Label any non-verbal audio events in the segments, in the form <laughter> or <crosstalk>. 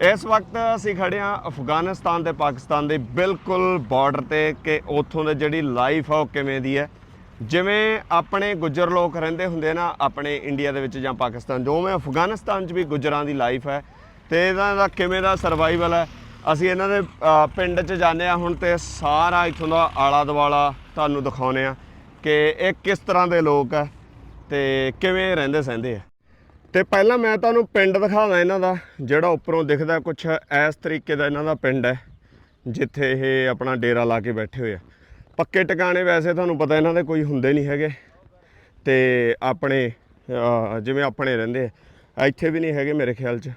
ਇਸ ਵਕਤ ਅਸੀਂ ਖੜੇ ਹਾਂ ਅਫਗਾਨਿਸਤਾਨ ਤੇ ਪਾਕਿਸਤਾਨ ਦੇ ਬਿਲਕੁਲ ਬਾਰਡਰ ਤੇ ਕਿ ਉੱਥੋਂ ਦੇ ਜਿਹੜੀ ਲਾਈਫ ਆ ਉਹ ਕਿਵੇਂ ਦੀ ਹੈ। ਜਿਵੇਂ ਆਪਣੇ ਗੁੱਜਰ ਲੋਕ ਰਹਿੰਦੇ ਹੁੰਦੇ ਨਾ, ਆਪਣੇ ਇੰਡੀਆ ਦੇ ਵਿੱਚ ਜਾਂ ਪਾਕਿਸਤਾਨ, ਜਿਵੇਂ ਅਫਗਾਨਿਸਤਾਨ 'ਚ ਵੀ ਗੁੱਜਰਾਂ ਦੀ ਲਾਈਫ ਹੈ ਤੇ ਇਹਨਾਂ ਦਾ ਕਿਵੇਂ ਦਾ ਸਰਵਾਈਵਲ ਹੈ। ਅਸੀਂ ਇਹਨਾਂ ਦੇ ਪਿੰਡ 'ਚ ਜਾਂਦੇ ਆ ਹੁਣ ਤੇ ਸਾਰਾ ਇੱਥੋਂ ਦਾ ਆਲਾ ਦਵਾਲਾ ਤੁਹਾਨੂੰ ਦਿਖਾਉਨੇ ਆ ਕਿ ਇਹ ਕਿਸ ਤਰ੍ਹਾਂ ਦੇ ਲੋਕ ਆ ਤੇ ਕਿਵੇਂ ਰਹਿੰਦੇ ਸਹਿੰਦੇ ਆ। ਤੇ ਪਹਿਲਾਂ ਮੈਂ ਤੁਹਾਨੂੰ ਪਿੰਡ ਦਿਖਾਵਾਂ ਇਹਨਾਂ ਦਾ ਜਿਹੜਾ ਉੱਪਰੋਂ ਦਿਖਦਾ ਕੁਝ ਇਸ ਤਰੀਕੇ ਦਾ ਇਹਨਾਂ ਦਾ ਪਿੰਡ ਹੈ ਜਿੱਥੇ ਇਹ ਆਪਣਾ ਡੇਰਾ ਲਾ ਕੇ ਬੈਠੇ ਹੋਏ ਆ। ਪੱਕੇ ਟਿਕਾਣੇ ਵੈਸੇ ਤੁਹਾਨੂੰ ਪਤਾ ਇਹਨਾਂ ਦੇ ਕੋਈ ਹੁੰਦੇ ਨਹੀਂ ਹੈਗੇ ਤੇ ਆਪਣੇ ਜਿਵੇਂ ਆਪਣੇ ਰਹਿੰਦੇ ਆ ਇੱਥੇ ਵੀ ਨਹੀਂ ਹੈਗੇ ਮੇਰੇ ਖਿਆਲ 'ਚ।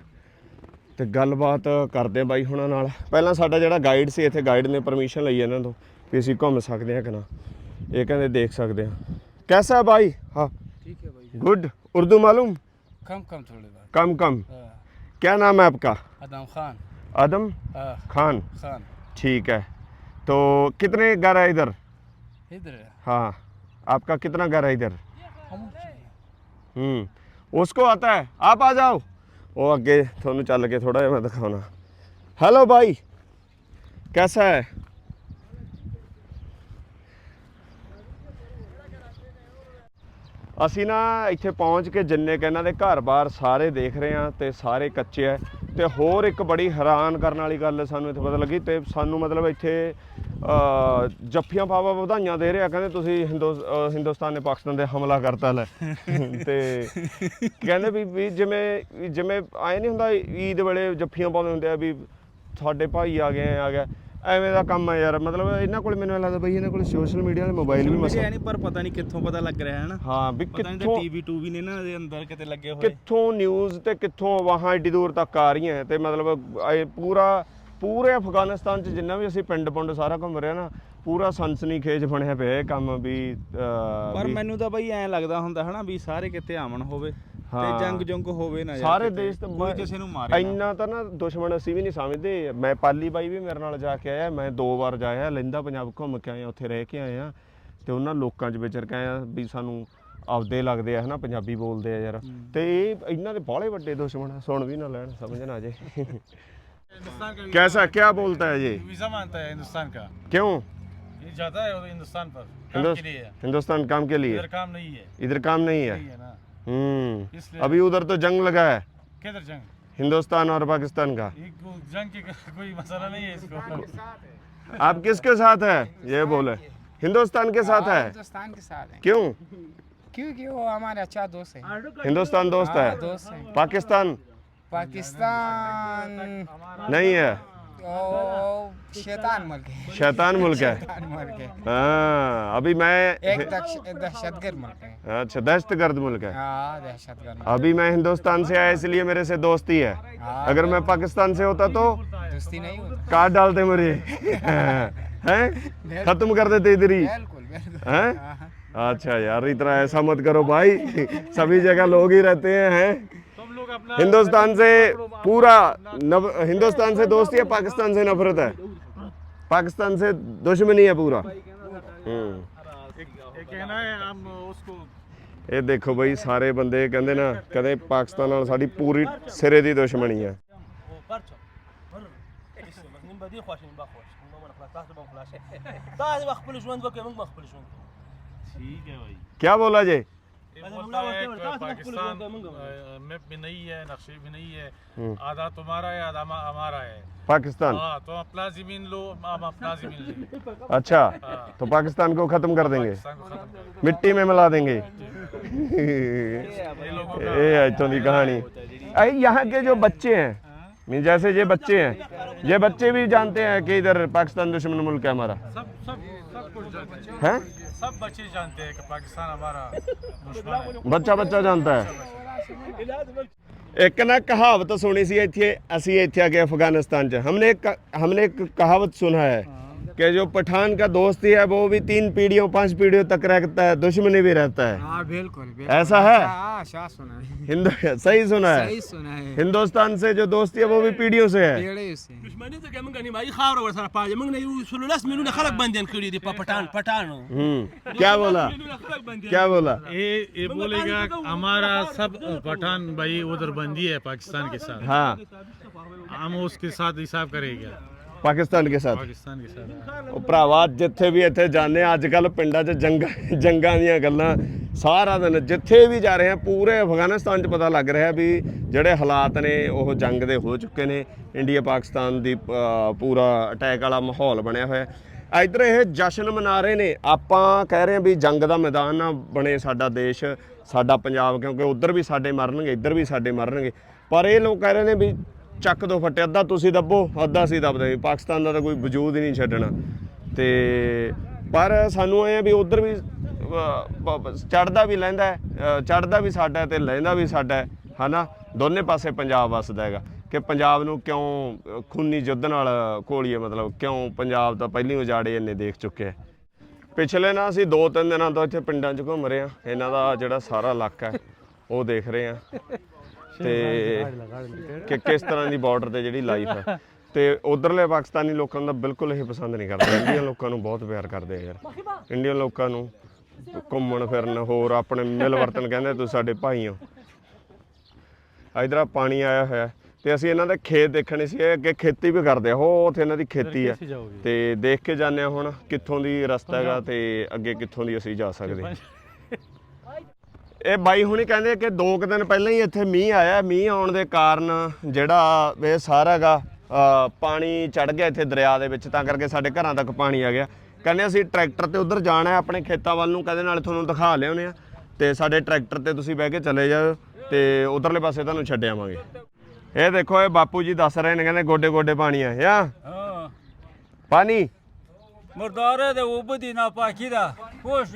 ਤੇ ਗੱਲਬਾਤ ਕਰਦੇ ਬਾਈ ਹੁਣਾਂ ਨਾਲ। ਪਹਿਲਾਂ ਸਾਡਾ ਜਿਹੜਾ ਗਾਈਡ ਸੀ ਇੱਥੇ ਗਾਈਡ ਨੇ ਪਰਮਿਸ਼ਨ ਲਈ ਇਹਨਾਂ ਤੋਂ ਵੀ ਅਸੀਂ ਘੁੰਮ ਸਕਦੇ ਹਾਂ ਕਿ ਨਾ। ਇਹ ਕਹਿੰਦੇ ਦੇਖ ਸਕਦੇ ਆ ਕੈਸਾ ਬਾਈ? ਹਾਂ। ਠੀਕ ਹੈ ਬਾਈ ਗੁੱਡ ਉਰਦੂ ਮਾਲੂਮ? कम कम थोड़ी बात कम कम हाँ, क्या नाम है आपका अदम खान आदम हाँ, खान खान ठीक है तो कितने घर है इधर इधर है हाँ आपका कितना घर है इधर हम हम्म उसको आता है आप आ जाओ ਉਹ ਅੱਗੇ ਤੁਹਾਨੂੰ ਚੱਲ ਕੇ ਥੋੜਾ ਜਿਹਾ ਮੈਂ ਦਿਖਾਉਣਾ ਹੈਲੋ ਭਾਈ ਕੈਸਾ ਹੈ ਅਸੀਂ ਨਾ ਇੱਥੇ ਪਹੁੰਚ ਕੇ ਜਿੰਨੇ ਕਿ ਇਹਨਾਂ ਦੇ ਘਰ-ਬਾਰ ਸਾਰੇ ਦੇਖ ਰਹੇ ਆ ਤੇ ਸਾਰੇ ਕੱਚੇ ਆ ਤੇ ਹੋਰ ਇੱਕ ਬੜੀ ਹੈਰਾਨ ਕਰਨ ਵਾਲੀ ਗੱਲ ਸਾਨੂੰ ਇੱਥੇ ਪਤਾ ਲੱਗੀ ਤੇ ਸਾਨੂੰ ਮਤਲਬ ਇੱਥੇ ਜੱਫੀਆਂ ਪਾਵਾ ਵਧਾਈਆਂ ਦੇ ਰਿਹਾ ਕਹਿੰਦੇ ਤੁਸੀਂ ਹਿੰਦੁਸਤਾਨ ਨੇ ਪਾਕਿਸਤਾਨ ਤੇ ਹਮਲਾ ਕਰਤਾ ਲੈ। <laughs> ਤੇ ਕਹਿੰਦੇ ਵੀ ਵੀ ਜਿਵੇਂ ਜਿਵੇਂ ਆਏ ਨਹੀਂ ਹੁੰਦਾ ਈਦ ਵੇਲੇ ਜੱਫੀਆਂ ਪਾਉਂਦੇ ਹੁੰਦੇ ਆ ਵੀ ਸਾਡੇ ਭਾਈ ਆ ਗਏ ਆ ਗਿਆ। ਐਵੇਂ ਦਾ ਕੰਮ ਆ ਯਾਰ ਮਤਲਬ ਇਹਨਾਂ ਕੋਲ ਮੈਨੂੰ ਐਂ ਲੱਗਦਾ ਬਈ ਇਹਨਾਂ ਕੋਲ ਸੋਸ਼ਲ ਮੀਡੀਆ ਦੇ ਮੋਬਾਈਲ ਵੀ ਮਸਾ ਨਹੀਂ ਪਰ ਪਤਾ ਨਹੀਂ ਕਿੱਥੋਂ ਪਤਾ ਲੱਗ ਰਿਹਾ ਹੈ ਨਾ ਹਾਂ ਵੀ ਪਤਾ ਨਹੀਂ ਕਿੱਥੋਂ ਟੀਵੀ ਟੂ ਵੀ ਨੇ ਨਾ ਦੇ ਅੰਦਰ ਕਿਤੇ ਲੱਗੇ ਹੋਏ। ਕਿੱਥੋਂ ਨਿਊਜ਼ ਤੇ ਕਿੱਥੋਂ ਵਾਹਾਂ ਏਡੀ ਦੂਰ ਤੱਕ ਆ ਰਹੀਆਂ ਤੇ ਮਤਲਬ ਇਹ ਪੂਰਾ ਪੂਰੇ ਅਫਗਾਨਿਸਤਾਨ ਚ ਜਿੰਨਾ ਵੀ ਅਸੀਂ ਪਿੰਡ ਪੁੰਡ ਸਾਰਾ ਘੁੰਮ ਰਹੇ ਨਾ ਪੂਰਾ ਸਨਸਨੀ ਖੇਜ ਬਣਿਆ ਪਿਆ ਇਹ ਕੰਮ ਵੀ ਪਰ ਮੈਨੂੰ ਤਾਂ ਬਈ ਐਂ ਲੱਗਦਾ ਹੁੰਦਾ ਹਨਾ ਵੀ ਸਾਰੇ ਕਿਤੇ ਆਮਨ ਹੋਵੇ। ਹਾਂ। ਤੇ ਜੰਗ ਜੰਗ ਹੋਵੇ ਨਾ ਯਾਰ ਸਾਰੇ ਕਿਤੇ। ਦੇਸ਼ ਤੇ ਕੋਈ ਕਿਸੇ ਨੂੰ ਮਾਰੇ ਨਾ। ਇੰਨਾ ਤਾਂ ਨਾ ਦੁਸ਼ਮਣ ਅਸੀਂ ਵੀ ਨਹੀਂ ਸਮਝਦੇ ਮੈਂ ਪਾਲੀ ਬਾਈ ਵੀ ਮੇਰੇ ਨਾਲ ਜਾ ਕੇ ਆਇਆ ਮੈਂ ਦੋ ਵਾਰ ਜਾਇਆ ਲੈਂਦਾ ਪੰਜਾਬ ਘੁੰਮ ਕੇ ਆਇਆ ਉੱਥੇ ਰਹਿ ਕੇ ਆਇਆ ਤੇ ਉਹਨਾਂ ਲੋਕਾਂ 'ਚ ਵਿਚਰ ਕੇ ਆਇਆ ਵੀ ਸਾਨੂੰ ਆਪਦੇ ਲੱਗਦੇ ਆ ਹਨਾ ਪੰਜਾਬੀ ਬੋਲਦੇ ਆ ਯਾਰ ਤੇ ਇਹ ਇਹਨਾਂ ਦੇ ਬਾਹਲੇ ਵੱਡੇ ਦੁਸ਼ਮਣ ਆ ਸੁਣ ਵੀ ਨਾ ਲੈਣ ਸਮਝ ਨਾ ਆ ਜੇ हिंदुस्तान का कैसा क्या बोलता है ये वीजा मानता है हिंदुस्तान का क्यों ये जाता है उधर हिंदुस्तान पर काम हिंदुस- के लिए है हिंदुस्तान काम के लिए इधर काम नहीं है इधर काम नहीं है नहीं है ना हम्म अभी उधर तो जंग लगा है। किधर जंग? हिंदुस्तान और पाकिस्तान का। जंग की कोई मसला नहीं है इसको। आप किसके साथ है? ये बोले। हिंदुस्तान के साथ है। हिंदुस्तान के साथ है। क्यों? क्योंकि वो हमारे अच्छा दोस्त है। हिंदुस्तान दोस्त हाँ, है दोस्त है। पाकिस्तान? पाकिस्तान नहीं है। शैतान मुल्क है शैतान मुल्क है शैतान मुल्क है हाँ अभी मैं एक दहश- दहशतगर्द मुल्क है अच्छा दहशतगर्द मुल्क है हाँ दहशतगर्द। अभी मैं हिंदुस्तान से आया इसलिए मेरे से दोस्ती है। हाँ, अगर मैं पाकिस्तान से होता तो? दोस्ती नहीं होता। काट डालते मुझे। हैं? खत्म कर देते इधर ही। हैं? हाँ। अच्छा यार इतना ऐसा मत करो भाई। सभी जगह लोग ही रहते हैं हैं? हिंदुस्तान से पूरा नव, हिंदुस्तान से दोस्ती है पाकिस्तान से नफरत है पाकिस्तान से दुश्मनी है पूरा हम्म ये कहना है हम उसको ਇਹ ਦੇਖੋ ਬਈ ਸਾਰੇ ਬੰਦੇ ਕਹਿੰਦੇ ਨਾ ਕਹਿੰਦੇ ਪਾਕਿਸਤਾਨ ਨਾਲ ਸਾਡੀ ਪੂਰੀ ਸਿਰੇ ਦੀ ਦੁਸ਼ਮਣੀ ਹੈ ठीक है भाई क्या बोला जी ये बोलता है कि पाकिस्तान अ, मैप में नहीं है नक्शे में नहीं है आधा तुम्हारा है आधा हमा- हमारा है पाकिस्तान हाँ तो अपना जमीन लो हम अपना जमीन ले अच्छा तो पाकिस्तान को खत्म कर देंगे पाकिस्तान को खत्म कर दो। ਮਿੱਟੀ में मिला देंगे ये लोगों का ये है इतों की कहानी अरे यहाँ के जो बच्चे हैं मीन जैसे ये बच्चे हैं ये बच्चे भी जानते हैं कि इधर पाकिस्तान दुश्मन मुल्क है हमारा सब सब सब कुछ जानते हैं हैं सब बच्चे जानते हैं कि पाकिस्तान हमारा दुश्मन है ਬੱਚਾ ਬੱਚਾ ਜਾਂਦਾ ਹੈ। ਇੱਕ ਨਾ ਕਹਾਵਤ ਸੁਣੀ ਸੀ ਇੱਥੇ, ਅਸੀਂ ਇੱਥੇ ਆ ਗਏ ਅਫਗਾਨਿਸਤਾਨ 'ਚ। ਹਮਨੇ ਇੱਕ- ਹਮਨੇ ਇੱਕ ਕਹਾਵਤ ਸੁਣਾ ਹੈ। कि जो पठान का दोस्ती है वो भी तीन पीढ़ियों पाँच पीढ़ियों तक रहता है दुश्मनी भी रहता है। आ, बिल्कुल, बिल्कुल, ऐसा है? हाँ, हाँ, आ, सुना है। सही सुना है। सही सुना है। हिंदुस्तान से जो दोस्ती है वो भी पीढ़ियों से है। पठान पठान। हम्म, क्या बोला? क्या बोला? ये बोलेगा हमारा सब पठान भाई उधर बंदी है पाकिस्तान के साथ। हाँ। हम उसके साथ हिसाब करेगा। ਪਾਕਿਸਤਾਨ ਕੇ ਸਾਥ पाकिस्तान के साथ ਉਹ ਭਰਾਵਾ ਜਿੱਥੇ ਵੀ ਇੱਥੇ ਜਾਂਦੇ ਆ ਅੱਜ ਕੱਲ ਪਿੰਡਾਂ 'ਚ ਜੰਗਾਂ ਜੰਗਾਂ ਦੀਆਂ ਗੱਲਾਂ ਸਾਰਾ ਦਿਨ ਜਿੱਥੇ ਵੀ ਜਾ ਰਹੇ ਆ ਪੂਰੇ ਅਫਗਾਨਿਸਤਾਨ 'ਚ ਪਤਾ ਲੱਗ ਰਿਹਾ ਵੀ ਜਿਹੜੇ ਹਾਲਾਤ ਨੇ ਉਹ ਜੰਗ ਦੇ ਹੋ ਚੁੱਕੇ ਨੇ ਇੰਡੀਆ ਪਾਕਿਸਤਾਨ ਦੀ ਅ, ਪੂਰਾ ਅਟੈਕ ਵਾਲਾ ਮਾਹੌਲ ਬਣਿਆ ਹੋਇਆ ਹੈ ਇਧਰ ਇਹ ਜਸ਼ਨ ਮਨਾ ਰਹੇ ਨੇ ਆਪਾਂ ਕਹਿ ਰਹੇ ਆ ਵੀ ਜੰਗ ਦਾ ਮੈਦਾਨ ਨਾ ਬਣੇ ਸਾਡਾ ਦੇਸ਼ ਸਾਡਾ ਪੰਜਾਬ ਕਿਉਂਕਿ ਉਧਰ ਵੀ ਸਾਡੇ ਮਰਨਗੇ ਇੱਧਰ ਵੀ ਸਾਡੇ ਮਰਨਗੇ ਪਰ ਇਹ ਲੋਕ ਕਹਿ ਰਹੇ ਨੇ ਵੀ ਚੱਕ ਦੋ ਫੱਟੇ, ਅੱਧਾ ਤੁਸੀਂ ਦੱਬੋ, ਅੱਧਾ ਅਸੀਂ ਦੱਬਦੇ। ਪਾਕਿਸਤਾਨ ਦਾ ਤਾਂ ਕੋਈ ਵਜੂਦ ਹੀ ਨਹੀਂ ਛੱਡਣਾ। ਤੇ ਪਰ ਸਾਨੂੰ ਇਹ ਆ ਵੀ ਉਧਰ ਵੀ ਚੜਦਾ ਵੀ ਲੈਂਦਾ ਚੜਦਾ ਵੀ ਸਾਡਾ ਹੈ ਤੇ ਲੈਂਦਾ ਵੀ ਸਾਡਾ ਹੈ, ਹਨਾ? ਦੋਨੇ ਪਾਸੇ ਪੰਜਾਬ ਵਸਦਾ ਹੈਗਾ। ਕਿ ਪੰਜਾਬ ਨੂੰ ਕਿਉਂ ਖੂਨੀ ਯੁੱਧ ਨਾਲ ਘੋਲੀਏ, ਮਤਲਬ ਕਿਉਂ ਪੰਜਾਬ ਤਾਂ ਪਹਿਲੀ ਉਜਾੜੇ ਇੰਨੇ ਦੇਖ ਚੁੱਕੇ ਆ ਪਿਛਲੇ ਨਾ ਅਸੀਂ ਦੋ ਤਿੰਨ ਦਿਨਾਂ ਤੋਂ ਇੱਥੇ ਪਿੰਡਾਂ 'ਚ ਘੁੰਮ ਰਹੇ ਆ ਇਹਨਾਂ ਦਾ ਜਿਹੜਾ ਸਾਰਾ ਇਲਾਕਾ ਉਹ ਦੇਖ ਰਹੇ ਆ ਤੇ ਕਿ ਕਿਸ ਤਰ੍ਹਾਂ ਦੀ ਬਾਰਡਰ ਤੇ ਜਿਹੜੀ ਲਾਈਫ ਹੈ ਤੇ ਉਧਰਲੇ ਪਾਕਿਸਤਾਨੀ ਲੋਕਾਂ ਨੂੰ ਤਾਂ ਬਿਲਕੁਲ ਇਹ ਪਸੰਦ ਨਹੀਂ ਕਰਦੇ। ਇੰਡੀਅਨ ਲੋਕਾਂ ਨੂੰ ਬਹੁਤ ਪਿਆਰ ਕਰਦੇ ਆ ਯਾਰ। ਇੰਡੀਅਨ ਲੋਕਾਂ ਨੂੰ ਘੁੰਮਣ ਫਿਰਨ ਹੋਰ ਆਪਣੇ ਮਿਲ ਵਰਤਨ ਕਹਿੰਦੇ ਤੁਸੀਂ ਸਾਡੇ ਭਾਈ ਹੋ ਇਧਰ ਪਾਣੀ ਆਇਆ ਹੋਇਆ। ਹੈ ਤੇ ਅਸੀਂ ਇਹਨਾਂ ਦੇ ਖੇਤ ਦੇਖਣੇ ਸੀ ਇਹ ਅੱਗੇ ਖੇਤੀ ਵੀ ਕਰਦੇ ਆ। ਉਹ ਉੱਥੇ ਇਹਨਾਂ ਦੀ ਖੇਤੀ ਹੈ ਤੇ ਦੇਖ ਕੇ ਜਾਂਦੇ ਆ ਹੁਣ ਕਿੱਥੋਂ ਦੀ ਰਸਤਾ ਹੈਗਾ ਤੇ ਅੱਗੇ ਕਿੱਥੋਂ ਦੀ ਅਸੀਂ ਜਾ ਸਕਦੇ। ਹਾਂ ਇਹ ਬਾਈ ਹੁਣੀ ਕਹਿੰਦੇ ਕਿ ਦੋ ਕੁ ਦਿਨ ਪਹਿਲਾਂ ਹੀ ਇੱਥੇ ਮੀਂਹ ਆਇਆ। ਮੀਂਹ ਆਉਣ ਦੇ ਕਾਰਨ ਜਿਹੜਾ ਇਹ ਸਾਰਾ ਸਾਰਾਗਾ ਪਾਣੀ ਚੜ ਗਿਆ ਇੱਥੇ ਦਰਿਆ ਦੇ ਵਿੱਚ ਤਾਂ ਕਰਕੇ ਸਾਡੇ ਘਰਾਂ ਤੱਕ ਪਾਣੀ ਆ ਗਿਆ। ਕਹਿੰਦੇ ਅਸੀਂ ਟਰੈਕਟਰ ਤੇ ਉੱਧਰ ਜਾਣਾ ਹੈ ਆਪਣੇ ਖੇਤਾਂ ਵੱਲ ਨੂੰ ਕਹਿੰਦੇ ਨਾਲ ਤੁਹਾਨੂੰ ਦਿਖਾ ਲਿਆਉਨੇ ਆ। ਤੇ ਸਾਡੇ ਟਰੈਕਟਰ ਤੇ ਤੁਸੀਂ ਬਹਿ ਕੇ ਚਲੇ ਜਾਓ ਤੇ ਉਧਰਲੇ ਪਾਸੇ ਤੁਹਾਨੂੰ ਛੱਡ ਆਵਾਂਗੇ। ਇਹ ਦੇਖੋ ਇਹ ਬਾਪੂ ਜੀ ਦੱਸ ਰਹੇ ਨੇ ਕਹਿੰਦੇ ਗੋਡੇ ਗੋਡੇ ਪਾਣੀ ਆ ਹਾਂ। ਪਾਣੀ? ਮਰਦਾਰੇ ਦੇ ਉਬਦੀ ਨਾ ਪਾਖੀ ਦਾ ਕੋਸ਼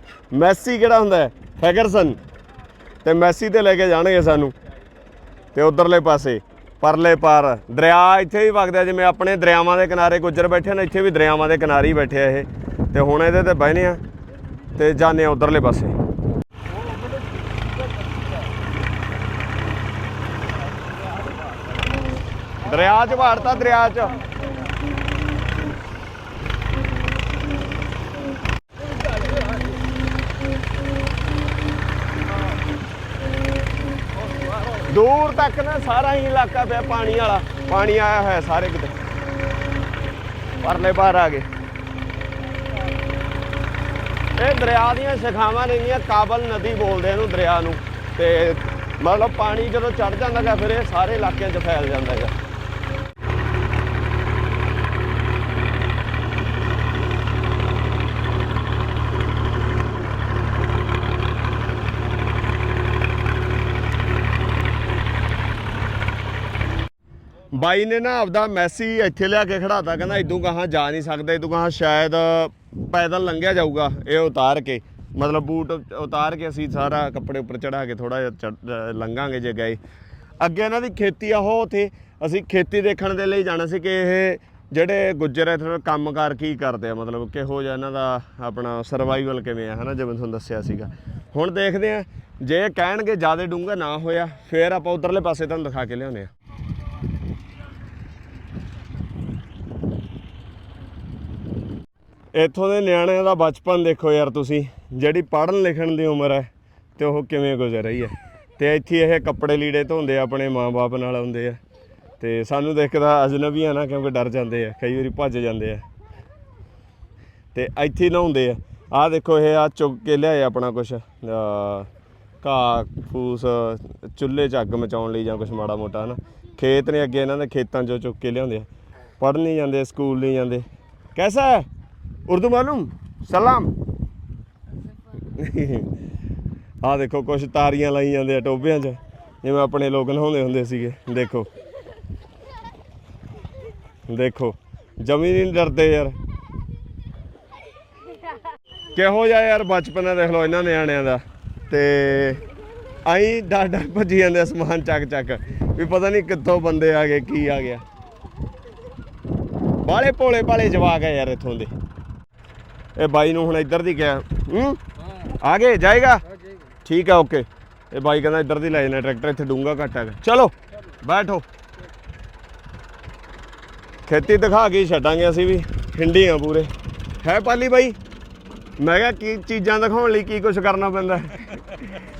ਮੈਸੀ ਕਿਹੜਾ ਹੁੰਦਾ ਹੈਗਰਸਨ। ਫੈਗਰਸਨ ਤੇ ਮੈਸੀ ਤੇ ਲੈ ਕੇ ਜਾਣਗੇ ਸਾਨੂੰ। ਤੇ ਉਧਰਲੇ ਪਾਸੇ, ਪਰਲੇ ਪਾਰ। ਦਰਿਆ ਇੱਥੇ ਵੀ ਵਗਦਾ, ਜਿਵੇਂ ਆਪਣੇ ਦਰਿਆਵਾਂ ਦੇ ਕਿਨਾਰੇ ਗੁੱਜਰ ਬੈਠੇ ਨੇ, ਇੱਥੇ ਵੀ ਦਰਿਆਵਾਂ ਦੇ ਕਿਨਾਰੇ ਹੀ ਬੈਠੇ ਆ ਇਹ। ਤੇ ਹੁਣ ਇਹਦੇ ਤੇ ਬਹਿਨੇ ਆ, ਤੇ ਜਾਣੇ ਆ ਉਧਰਲੇ ਪਾਸੇ। ਦਰਿਆ 'ਚ ਵਾੜਤਾ, ਦਰਿਆ 'ਚ। ਦੂਰ ਤੱਕ ਨਾ ਸਾਰਾ ਹੀ ਇਲਾਕਾ ਪਿਆ ਪਾਣੀ ਵਾਲਾ। ਪਾਣੀ ਆਇਆ ਹੋਇਆ ਸਾਰੇ ਕਿਤੇ। ਪਰਲੇ ਪਾਰ ਆ ਗਏ। ਇਹ ਦਰਿਆ ਦੀਆਂ ਸ਼ਾਖਾਵਾਂ ਰਹਿੰਦੀਆਂ ਕਾਬਲ ਨਦੀ ਬੋਲਦੇ ਇਹਨੂੰ ਦਰਿਆ ਨੂੰ। ਤੇ ਮਤਲਬ ਪਾਣੀ ਜਦੋਂ ਚੜ ਜਾਂਦਾ ਹੈਗਾ ਫਿਰ ਇਹ ਸਾਰੇ ਇਲਾਕਿਆਂ 'ਚ ਫੈਲ ਜਾਂਦਾ ਹੈਗਾ ਬਾਈ ਨੇ ਨਾ ਆਪਦਾ ਮੈਸੀ ਇੱਥੇ ਲਿਆ ਕੇ ਖੜਾਤਾ, ਕਹਿੰਦਾ ਇਦੋਂ ਕਹਾਂ ਜਾ ਨਹੀਂ ਸਕਦਾ, ਇਦੋਂ ਕਹਾਂ ਸ਼ਾਇਦ ਪੈਦਲ ਲੰਘਿਆ ਜਾਊਗਾ, ਇਹ ਉਤਾਰ ਕੇ, ਮਤਲਬ ਬੂਟ ਉਤਾਰ ਕੇ ਅਸੀਂ ਸਾਰਾ ਕੱਪੜੇ ਉੱਪਰ ਚੜਾ ਕੇ ਥੋੜਾ ਜਿਹਾ ਚੜ੍ਹ- ਲੰਘਾਂਗੇ ਜੇ ਗਏ। ਅੱਗੇ ਇਹਨਾਂ ਦੀ ਖੇਤੀ ਆ ਉਹ ਉਥੇ, ਅਸੀਂ ਖੇਤੀ ਦੇਖਣ ਦੇ ਲਈ ਜਾਣਾ ਸੀ ਕਿ ਇਹ ਜਿਹੜੇ ਗੁੱਜਰ ਇੱਥੇ ਕੰਮਕਾਰ ਕੀ ਕਰਦੇ ਆ, ਮਤਲਬ ਕਿਹੋ ਜਿਹਾ ਇਹਨਾਂ ਦਾ ਆਪਣਾ ਸਰਵਾਈਵਲ ਕਿਵੇਂ ਆ, ਹਨਾ, ਜਿਵੇਂ ਤੁਹਾਨੂੰ ਦੱਸਿਆ ਸੀਗਾ। ਹੁਣ ਦੇਖਦੇ ਆ, ਜੇ ਕਹਿਣਗੇ ਜ਼ਿਆਦਾ ਡੂੰਘਾ ਨਾ ਹੋਇਆ, ਫੇਰ ਆਪਾਂ ਉਧਰਲੇ ਪਾਸੇ ਤੁਹਾਨੂੰ ਦਿਖਾ ਕੇ ਲਿਆਉਂਦੇ ਆ। ਇੱਥੋਂ ਦੇ ਨਿਆਣਿਆਂ ਦਾ ਬਚਪਨ ਦੇਖੋ ਯਾਰ ਤੁਸੀਂ ਜਿਹੜੀ ਪੜ੍ਹਨ ਲਿਖਣ ਦੀ ਉਮਰ ਹੈ ਤੇ ਉਹ ਕਿਵੇਂ ਗੁਜ਼ਰ ਰਹੀ ਹੈ। ਤੇ ਇੱਥੇ ਇਹ ਕੱਪੜੇ ਲੀੜੇ ਧੋਂਦੇ ਆ ਆਪਣੇ ਮਾਪੇ ਨਾਲ ਆਉਂਦੇ ਆ। ਤੇ ਸਾਨੂੰ ਦੇਖਦਾ ਅਜਨਬੀਆਂ ਨਾ ਕਿਉਂਕਿ ਡਰ ਜਾਂਦੇ ਆ ਕਈ ਵਾਰੀ ਭੱਜ ਜਾਂਦੇ ਆ। ਤੇ ਇੱਥੇ ਨਹਾਉਂਦੇ ਆ। ਆਹ ਦੇਖੋ ਇਹ ਆ ਚੁੱਕ ਕੇ ਲਿਆਏ ਆਪਣਾ ਕੁਛ ਅਹ, ਘਾਹ ਫੂਸ ਚੁੱਲ੍ਹੇ 'ਚ ਅੱਗ ਮਚਾਉਣ ਲਈ ਜਾਂ ਕੁਛ ਮਾੜਾ ਮੋਟਾ ਹਨਾ। ਖੇਤ ਨੇ ਅੱਗੇ ਇਹਨਾਂ ਦੇ ਖੇਤਾਂ 'ਚੋਂ ਚੁੱਕ ਕੇ ਲਿਆਉਂਦੇ ਆ। ਪੜ੍ਹਨ ਨਹੀਂ ਜਾਂਦੇ ਸਕੂਲ ਨਹੀਂ ਜਾਂਦੇ। ਕੈਸਾ ਹੈ? ਉਰਦੂ ਮਾਲੂਮ? ਸਲਾਮ। <laughs> ਆਹ ਦੇਖੋ, ਕੁਛ ਤਾਰੀਆਂ ਲਾਈ ਜਾਂਦੇ ਆ ਟੋਬਿਆਂ 'ਚ। ਜਿਵੇਂ ਆਪਣੇ ਲੋਕ ਨਹਾਉਂਦੇ ਹੁੰਦੇ ਸੀਗੇ। ਦੇਖੋ। ਦੇਖੋ। ਜਮੀ ਨਹੀਂ ਡਰਦੇ ਯਾਰ। ਕਿਹੋ ਜਿਹਾ ਯਾਰ ਬਚਪਨ ਹੈ ਦੇਖ ਲਓ ਇਹਨਾਂ ਨਿਆਣਿਆਂ ਦਾ। ਤੇ ਆਈ ਡਰ ਡਰ ਭੱਜੀ ਜਾਂਦੇ ਆ ਸਮਾਨ ਚੱਕ ਚੱਕ। ਵੀ ਪਤਾ ਨਹੀਂ ਕਿੱਥੋਂ ਬੰਦੇ ਆ ਗਏ, ਕੀ ਆ ਗਿਆ। ਬਾਲੇ ਭੋਲੇ ਭਾਲੇ ਜਵਾਕ ਹੈ ਯਾਰ ਇੱਥੋਂ ਦੇ। ਇਹ ਬਾਈ ਨੂੰ ਹੁਣ ਇੱਧਰ ਦੀ ਗਿਆ ਹੂੰ? ਆ ਗਏ ਜਾਏਗਾ? ਠੀਕ ਹੈ ਓਕੇ। ਇਹ ਬਾਈ ਕਹਿੰਦਾ ਇੱਧਰ ਦੀ ਲੈ ਜਾਣਾ ਟਰੈਕਟਰ ਇੱਥੇ ਡੂੰਗਾ ਘੱਟ ਹੈਗਾ। ਚਲੋ ਬੈਠੋ। ਖੇਤੀ ਦਿਖਾ ਕੇ ਛੱਡਾਂਗੇ ਅਸੀਂ ਵੀ ਹਿੰਡੀ ਆ ਪੂਰੇ। ਹੈ ਪਾਲੀ ਬਾਈ? ਮੈਂ ਕਿਹਾ ਕੀ ਚੀਜ਼ਾਂ ਦਿਖਾਉਣ ਲਈ ਕੀ ਕੁਝ ਕਰਨਾ ਪੈਂਦਾ?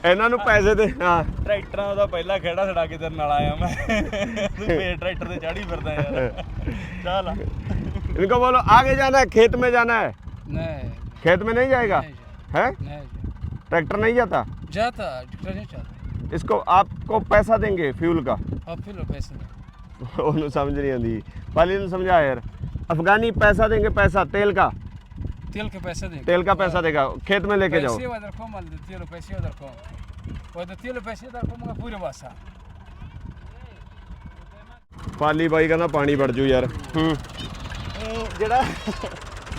ਇਹਨਾਂ ਨੂੰ ਪੈਸੇ ਦੇ ਹਾਂ। ਟਰੈਕਟਰਾਂ ਦਾ ਪਹਿਲਾ ਖੇੜਾ ਛੜਾ ਕੇ ਤੇਰੇ ਨਾਲ ਆਇਆ ਮੈਂ। ਤੂੰ ਫੇਰ ਟਰੈਕਟਰ ਤੇ ਚੜੀ ਫਿਰਦਾ ਯਾਰ। ਚੱਲ ਇਨਕੋ ਬੋਲੋ ਆਗੇ ਜਾਣਾ ਹੈ ਖੇਤ ਮੇ ਜਾਣਾ ਹੈ। नहीं खेत में नहीं जाएगा नहीं है नहीं ट्रैक्टर नहीं जाता जाता ट्रैक्टर नहीं जाता इसको आपको पैसा देंगे फ्यूल का अब फिर लो पैसे नहीं ਉਹਨੂੰ ਸਮਝ ਨਹੀਂ ਆਉਂਦੀ ਪਾਲੀ ਨੂੰ ਸਮਝਾ ਯਾਰ अफगानी पैसा देंगे पैसा तेल का तेल के पैसे देंगे तेल का पैसा देगा खेत में लेके जाओ पैसे उधर को माल दे तेल पैसे उधर को उधर तेल पैसे उधर को मगर पूरे बासा ਪਾਲੀ ਬਾਈ ਕਹਿੰਦਾ ਪਾਣੀ ਵੜ ਜੂ ਯਾਰ ਹੂੰ ਇਹ ਜਿਹੜਾ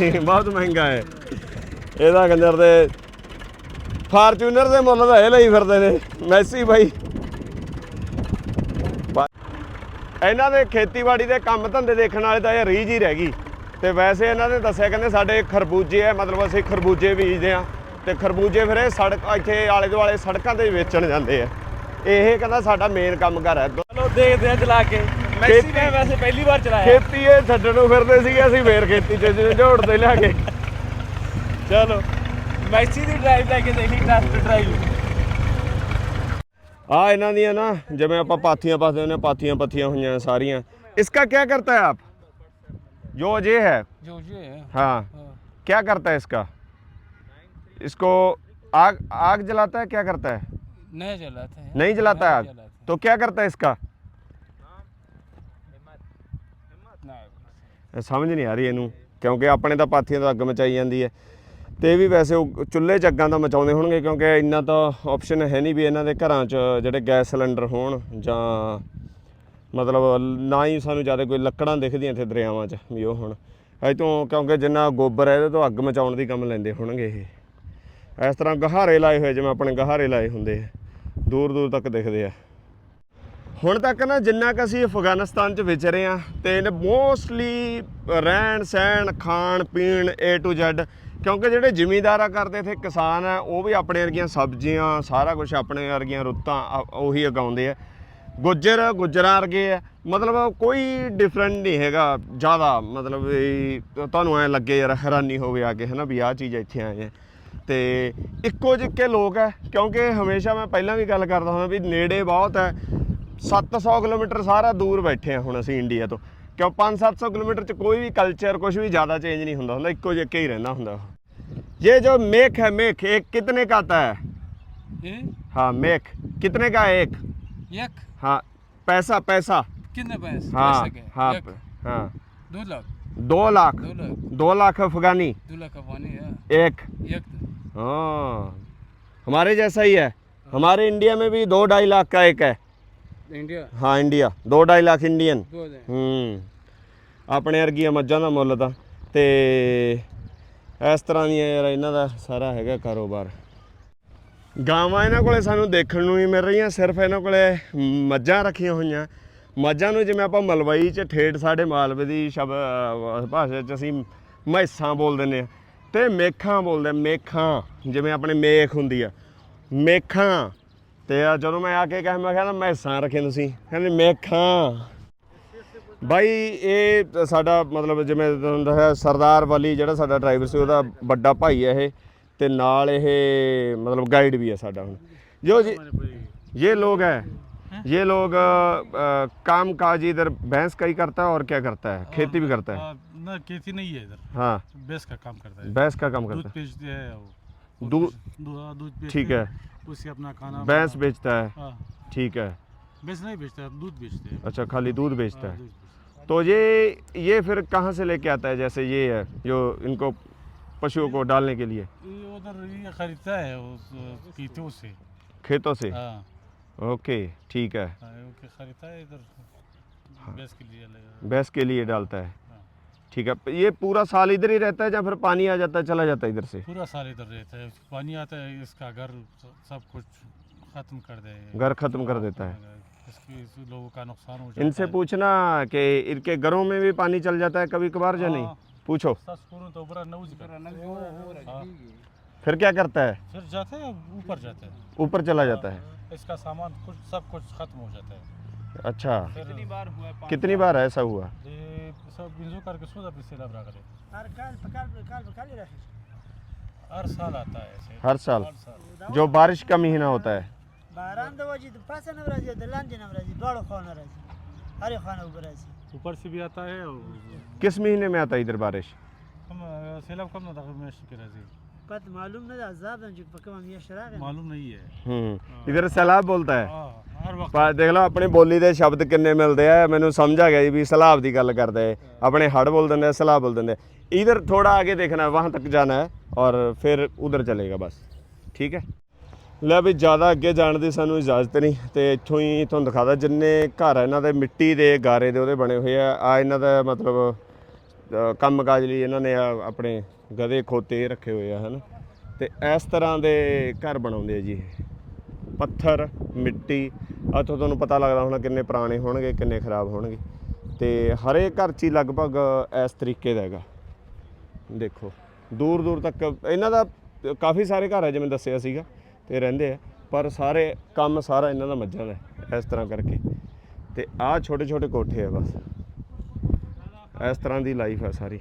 ਬਹੁਤ ਮਹਿੰਗਾ ਹੈ। ਇਹਦਾ ਕੰਜਰ ਦੇ ਫਾਰਚੂਨਰ ਦੇ ਮੁੱਲ ਤਾਂ ਇਹ ਲਈ ਫਿਰਦੇ ਨੇ, ਮੈਸੀ ਬਾਈ। ਇਹਨਾਂ ਦੇ ਖੇਤੀਬਾੜੀ ਦੇ ਕੰਮ ਧੰਦੇ ਦੇਖਣ ਵਾਲੇ ਤਾਂ ਇਹ ਰੀਝ ਹੀ ਰਹਿ ਗਈ। ਤੇ ਵੈਸੇ ਇਹਨਾਂ ਨੇ ਦੱਸਿਆ ਕਹਿੰਦੇ ਸਾਡੇ ਖਰਬੂਜੇ ਹੈ ਮਤਲਬ ਅਸੀਂ ਖਰਬੂਜੇ ਬੀਜਦੇ ਆ ਤੇ ਖਰਬੂਜੇ ਫਿਰ ਇਹ ਸੜਕ, ਇੱਥੇ ਆਲੇ ਦੁਆਲੇ ਸੜਕਾਂ ਤੇ ਵੇਚਣ ਜਾਂਦੇ ਆ। ਇਹ ਕਹਿੰਦਾ ਸਾਡਾ ਮੇਨ ਕੰਮ ਘਰ ਹੈ ਚਲੋ ਦੇਖਦੇ ਆ ਚਲਾ ਕੇ। ਮੈਕਸੀ ਵੈਸੇ ਪਹਿਲੀ ਵਾਰ ਚਲਾਇਆ ਖੇਤੀ ਇਹ ਛੱਡਣ ਨੂੰ ਫਿਰਦੇ ਅਸੀਂ ਫੇਰ ਖੇਤੀ ਚ ਝੋੜਦੇ ਲਿਆ ਕੇ ਚਲੋ ਮੈਕਸੀ ਦੀ ਡਰਾਈਵ ਲੈ ਕੇ ਦੇਖੀ ਟੈਸਟ ਡਰਾਈਵ क्या करता है आप जो है इसको आग आग जलाता है क्या करता है नहीं जलाता है आग तो क्या करता है इसका ਸਮਝ ਨਹੀਂ ਆ ਰਹੀ ਇਹਨੂੰ, ਕਿਉਂਕਿ ਆਪਣੇ ਤਾਂ ਪਾਥੀਆਂ ਤੋਂ ਅੱਗ ਮਚਾਈ ਜਾਂਦੀ ਹੈ। ਤੇ ਇਹ ਵੀ ਵੈਸੇ ਉਹ ਚੁੱਲ੍ਹੇ 'ਚ ਅੱਗਾਂ ਤਾਂ ਮਚਾਉਂਦੇ ਹੋਣਗੇ, ਕਿਉਂਕਿ ਇੰਨਾ ਤਾਂ ਆਪਸ਼ਨ ਹੈ ਨਹੀਂ ਵੀ ਇਹਨਾਂ ਦੇ ਘਰਾਂ 'ਚ ਜਿਹੜੇ ਗੈਸ ਸਿਲੰਡਰ ਹੋਣ ਜਾਂ ਮਤਲਬ ਨਾ ਹੀ ਸਾਨੂੰ ਜ਼ਿਆਦਾ ਕੋਈ ਲੱਕੜਾਂ ਦਿਖਦੀਆਂ ਇੱਥੇ ਦਰਿਆਵਾਂ 'ਚ ਵੀ ਉਹ ਹੁਣ। ਇਹ ਤੋਂ ਕਿਉਂਕਿ ਜਿੰਨਾ ਗੋਬਰ ਹੈ, ਇਹਦੇ ਤੋਂ ਅੱਗ ਮਚਾਉਣ ਦੀ ਕੰਮ ਲੈਂਦੇ ਹੋਣਗੇ ਇਹ। ਇਸ ਤਰ੍ਹਾਂ ਗਹਾਰੇ ਲਾਏ ਹੋਏ, ਜਿਵੇਂ ਆਪਣੇ ਗਹਾਰੇ ਲਾਏ ਹੁੰਦੇ ਆ ਦੂਰ ਦੂਰ ਤੱਕ ਦਿਖਦੇ ਆ। ਹੁਣ ਤੱਕ ਨਾ ਜਿੰਨਾ ਕੁ ਅਸੀਂ ਅਫਗਾਨਿਸਤਾਨ 'ਚ ਵਿਚਰੇ ਆ ਤੇ ਇਹਨੇ ਮੋਸਟਲੀ ਰਹਿਣ ਸਹਿਣ, ਖਾਣ, ਪੀਣ A to Z, ਕਿਉਂਕਿ ਜਿਹੜੇ ਜ਼ਿਮੀਂਦਾਰਾ ਕਰਦੇ ਇੱਥੇ ਕਿਸਾਨ ਆ ਉਹ ਵੀ ਆਪਣੇ ਵਰਗੀਆਂ ਸਬਜ਼ੀਆਂ, ਸਾਰਾ ਕੁਝ ਆਪਣੇ ਵਰਗੀਆਂ ਰੁੱਤਾਂ ਆ- ਉਹੀ ਉਗਾਉਂਦੇ ਆ। ਗੁੱਜਰ, ਗੁੱਜਰਾਂ ਵਰਗੇ ਆ। ਮਤਲਬ ਕੋਈ ਡਿਫਰੈਂਟ ਨਹੀਂ ਹੈਗਾ, ਜ਼ਿਆਦਾ ਮਤਲਬ ਵੀ ਤੁਹਾਨੂੰ ਐ ਲੱਗੇ ਯਾਰ ਹੈਰਾਨੀ ਹੋਵੇ ਆ ਕੇ, ਹਨਾ ਵੀ ਆਹ ਚੀਜ਼ ਇੱਥੇ ਆਏ ਆ। ਤੇ ਇੱਕੋ ਜਿਹੇ ਲੋਕ ਹੈ ਕਿਉਂਕਿ ਹਮੇਸ਼ਾ ਮੈਂ ਪਹਿਲਾਂ ਵੀ ਗੱਲ ਕਰਦਾ ਹੁੰਦਾ ਵੀ ਨੇੜੇ ਬਹੁਤ ਹੈ 700 ਕਿਲੋਮੀਟਰ ਸਾਰਾ ਦੂਰ ਬੈਠੇ ਆ ਹੁਣ ਅਸੀਂ ਇੰਡੀਆ ਤੋਂ ਕਿਉਂ 5-700 ਕਿਲੋਮੀਟਰ ਚ ਕੋਈ ਵੀ ਕਲਚਰ ਕੁਝ ਵੀ ਜ਼ਿਆਦਾ ਚੇਂਜ ਨਹੀਂ ਹੁੰਦਾ ਹੁੰਦਾ ਇੱਕੋ ਜਿਹਾ ਹੀ ਰਹਿੰਦਾ ਹੁੰਦਾ ਉਹ। ये जो मेक है मेक एक कितने का आता है ये हाँ मेक कितने का है एक एक हाँ पैसा पैसा कितने पैसे हाँ पैसे के हाँ एक हाँ दो लाख दो लाख दो लाख दो लाख अफगानी दो लाख का पानी है एक एक हाँ हमारे जैसा ही है हमारे इंडिया में भी दो ढाई लाख का एक है ਇੰਡੀਆ ਹਾਂ ਇੰਡੀਆ 2.5 ਲੱਖ ਇੰਡੀਅਨ ਹੂੰ। ਆਪਣੇ ਵਰਗੀਆਂ ਮੱਝਾਂ ਦਾ ਮੁੱਲ ਤਾਂ। ਤੇ ਇਸ ਤਰ੍ਹਾਂ ਦੀਆਂ ਯਾਰ ਇਹਨਾਂ ਦਾ ਸਾਰਾ ਹੈਗਾ ਕਾਰੋਬਾਰ। ਗਾਵਾਂ ਇਹਨਾਂ ਕੋਲੇ ਸਾਨੂੰ ਦੇਖਣ ਨੂੰ ਹੀ ਮਿਲ ਰਹੀਆਂ ਸਿਰਫ ਇਹਨਾਂ ਕੋਲੇ ਮੱਝਾਂ ਰੱਖੀਆਂ ਹੋਈਆਂ। ਮੱਝਾਂ ਨੂੰ ਜਿਵੇਂ ਆਪਾਂ ਮਲਵਈ 'ਚ ਠੇਠ ਸਾਡੇ ਮਾਲਵੇ ਦੀ ਸ਼ਬ ਭਾਸ਼ਾ 'ਚ ਅਸੀਂ ਮੈਸਾਂ ਬੋਲ ਦਿੰਦੇ ਆ ਤੇ ਮੇਖਾਂ ਬੋਲਦੇ ਮੇਖਾਂ। ਜਿਵੇਂ ਆਪਣੇ ਮੇਖ ਹੁੰਦੀ ਆ। ਮੇਖਾਂ। ਤੇ ਆ ਜਦੋਂ ਮੈਂ ਆ ਕੇ ਕਿਹਾ ਮੈਂ ਕਹਿੰਦਾ ਮੈਸਾਂ ਰੱਖੀਆਂ ਤੁਸੀਂ ਕਹਿੰਦੇ ਮੇਖਾਂ ਬਾਈ ਇਹ ਤਾਂ ਸਾਡਾ ਮਤਲਬ ਜਿਵੇਂ ਤੁਹਾਨੂੰ ਦੱਸਿਆ ਸਰਦਾਰ ਵਲੀ ਜਿਹੜਾ ਸਾਡਾ ਡਰਾਈਵਰ ਸੀ ਉਹਦਾ ਵੱਡਾ ਭਾਈ ਹੈ ਇਹ ਤੇ ਨਾਲ ਇਹ मतलब गाइड भी है साडा ਹੁਣ जो जी ये लोग है ये लोग अ, काम काज इधर भैंस का ही करता है और क्या करता है खेती भी करता है ना खेती नहीं है इधर हाँ बेस का काम करता है भैंस का काम दूध करता बेचते हैं वो है दूध हाँ, ठीक है। हैं, उससे अपना खाना भैंस बेचता है। हाँ। ठीक है। बेच नहीं बेचता दूध बेचते हैं। अच्छा खाली दूध बेचता हाँ, है। तो ये ये फिर कहाँ से लेके आता है जैसे ये है जो इनको पशुओं को डालने के लिए? उधर ये खरीदता है उस कीतों से। खेतों से? हाँ। ओके ठीक है। हाँ, खरीदता है इधर भैंस के लिए भैंस के लिए डालता है हाँ। ठीक है। ये पूरा साल इधर ही रहता है या फिर पानी आ जाता है चला जाता है इधर से? पूरा साल इधर रहता है। पानी आता है इसका घर सब कुछ खत्म कर दे। घर खत्म कर देता है। लोगों का नुकसान हो इनसे पूछना कि इनके घरों में भी पानी चल जाता है कभी कभार या नहीं? हाँ। पूछो। तो हाँ। फिर क्या करता है? फिर जाते हैं ऊपर जाते हैं। ऊपर चला जाता है। इसका सामान कुछ सब कुछ खत्म हो जाता है। अच्छा। फिर कितनी बार ऐसा हुआ? 500 कारकसों दा पिछले लाभ रागले हर काल काल काल काल ही रहे हर साल आता है ऐसे हर साल जो बारिश का महीना होता है बारान दो जी तो पास न राज़ी दलान जी न राज़ी दोड़ खाना राज़ी हरे खाना ऊपर राज़ी ऊपर से भी आता है और किस महीने में आता है इधर बारिश हम सेलब कम ना था मैं शुक्र राज़ी ਆਪਣੀ ਬੋਲੀ ਦੇ ਸ਼ਬਦ ਕਿੰਨੇ ਮਿਲਦੇ ਆ ਮੈਨੂੰ ਸਮਝ ਆ ਗਿਆ ਜੀ ਵੀ ਸਲਾਬ ਦੀ ਗੱਲ ਕਰਦਾ ਆਪਣੇ ਹੜ ਬੋਲ ਦਿੰਦੇ ਆ ਸਲਾਬ ਬੋਲ ਦਿੰਦੇ ਆ ਇਧਰ ਥੋੜਾ ਅੱਗੇ ਦੇਖਣਾ ਵਾਹਾਂ ਤੱਕ ਜਾਣਾ ਹੈ ਔਰ ਫਿਰ ਉਧਰ ਚਲੇਗਾ ਬਸ ਠੀਕ ਹੈ ਲੈ ਵੀ ਜ਼ਿਆਦਾ ਅੱਗੇ ਜਾਣ ਦੀ ਸਾਨੂੰ ਇਜਾਜ਼ਤ ਨਹੀਂ ਤੇ ਇੱਥੋਂ ਹੀ ਤੁਹਾਨੂੰ ਦਿਖਾਦਾ ਜਿੰਨੇ ਘਰ ਇਹਨਾਂ ਦੇ ਮਿੱਟੀ ਦੇ ਗਾਰੇ ਦੇ ਉਹਦੇ ਬਣੇ ਹੋਏ ਆ ਆ ਇਹਨਾਂ ਦਾ ਮਤਲਬ ਕੰਮ ਕਾਜ ਲਈ ਇਹਨਾਂ ਨੇ ਆਪਣੇ ਗਧੇ ਖੋਤੇ ਰੱਖੇ ਹੋਏ ਆ, ਹਨ? ਤੇ ਇਸ ਤਰ੍ਹਾਂ ਦੇ ਘਰ ਬਣਾਉਂਦੇ ਆ ਜੀ ਇਹ। ਪੱਥਰ, ਮਿੱਟੀ, ਇੱਥੋਂ ਤੁਹਾਨੂੰ ਪਤਾ ਲੱਗਦਾ ਹੋਣਾ ਕਿੰਨੇ ਪੁਰਾਣੇ ਹੋਣਗੇ, ਕਿੰਨੇ ਖਰਾਬ ਹੋਣਗੇ। ਤੇ ਹਰੇਕ ਘਰ 'ਚ ਹੀ ਲਗਭਗ ਇਸ ਤਰੀਕੇ ਦਾ ਹੈਗਾ। ਦੇਖੋ ਦੂਰ ਦੂਰ ਤੱਕ ਇਹਨਾਂ ਦਾ ਕਾਫੀ ਸਾਰੇ ਘਰ ਹੈ ਜਿਵੇਂ ਦੱਸਿਆ ਸੀਗਾ, ਤੇ ਰਹਿੰਦੇ ਆ, ਪਰ ਸਾਰੇ ਕੰਮ ਸਾਰਾ ਇਹਨਾਂ ਦਾ ਮੱਝਾਂ ਦਾ ਇਸ ਤਰ੍ਹਾਂ ਕਰਕੇ। ਤੇ ਆਹ ਛੋਟੇ ਛੋਟੇ ਕੋਠੇ ਆ ਬਸ। ਇਸ ਤਰ੍ਹਾਂ ਦੀ ਲਾਈਫ ਆ ਸਾਰੀ।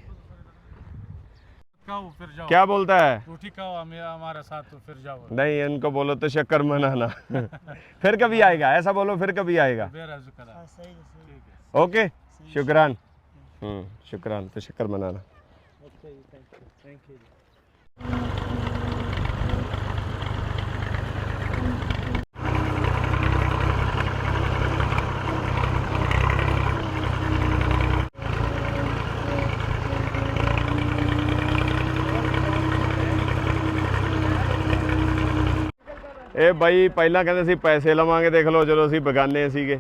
खाओ फिर जाओ क्या बोलता है रोटी खाओ हमें- हमारे साथ तो फिर जाओ नहीं इनको बोलो तो शक्कर मनाना फिर कभी आएगा ऐसा बोलो फिर कभी आएगा बेरा जुकरा हाँ, सही है सही है। ओके शुक्रान हम्म, शुक्रान तो शक्कर मनाना थैंक यू ਇਹ ਬਾਈ ਪਹਿਲਾਂ ਕਹਿੰਦੇ ਸੀ ਪੈਸੇ ਲਵਾਂਗੇ ਦੇਖ ਲਓ ਜਦੋਂ ਅਸੀਂ ਬਗਾਨੇ ਸੀਗੇ।